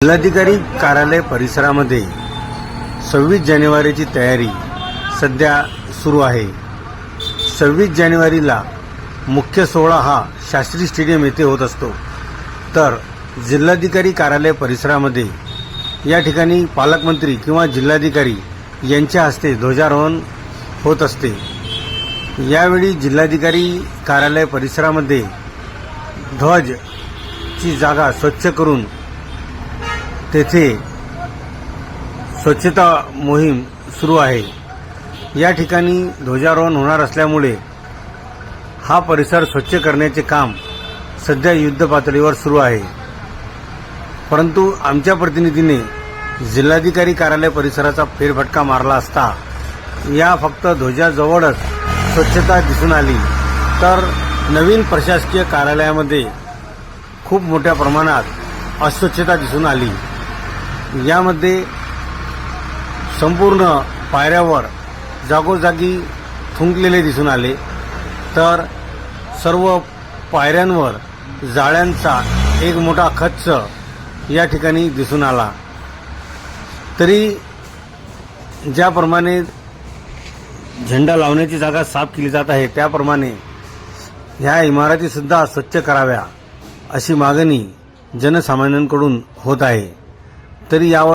जिल्हाधिकारी कार्यालय परिसरामध्ये सव्वीस जानेवारीची तयारी सध्या सुरू आहे. सव्वीस जानेवारीला मुख्य सोहळा हा शास्त्री स्टेडियम येथे होत असतो. तर जिल्हाधिकारी कार्यालय परिसरामध्ये या ठिकाणी पालकमंत्री किंवा जिल्हाधिकारी यांच्या हस्ते ध्वजारोहण होत असते. यावेळी जिल्हाधिकारी कार्यालय परिसरामध्ये ध्वजची जागा स्वच्छ करून तेथे स्वच्छता मोहीम सुरू आहे. या ठिकाणी ध्वजारोहण होणार असल्यामुळे हा परिसर स्वच्छ करण्याचे काम सध्या युद्ध पातळीवर सुरू आहे. परंतु आमच्या प्रतिनिधीने जिल्हाधिकारी कार्यालय परिसराचा फेरफटका मारला असता या फक्त ध्वजाजवळच स्वच्छता दिसून आली तर नवीन प्रशासकीय कार्यालयामध्ये खूप मोठ्या प्रमाणात अस्वच्छता दिसून आली. यामध्ये संपूर्ण पायऱ्यावर जागोजागी थुंकलेले दिसून आले तर सर्व पायऱ्यांवर जाळ्यांचा एक मोठा खच्च या ठिकाणी दिसून आला. तरी ज्याप्रमाणे झेंडा लावण्याची जागा साफ केली जात आहे. त्याप्रमाणे ह्या इमारतीसुद्धा स्वच्छ कराव्या अशी मागणी जनसामान्यांकडून होत आहे. तरी यावर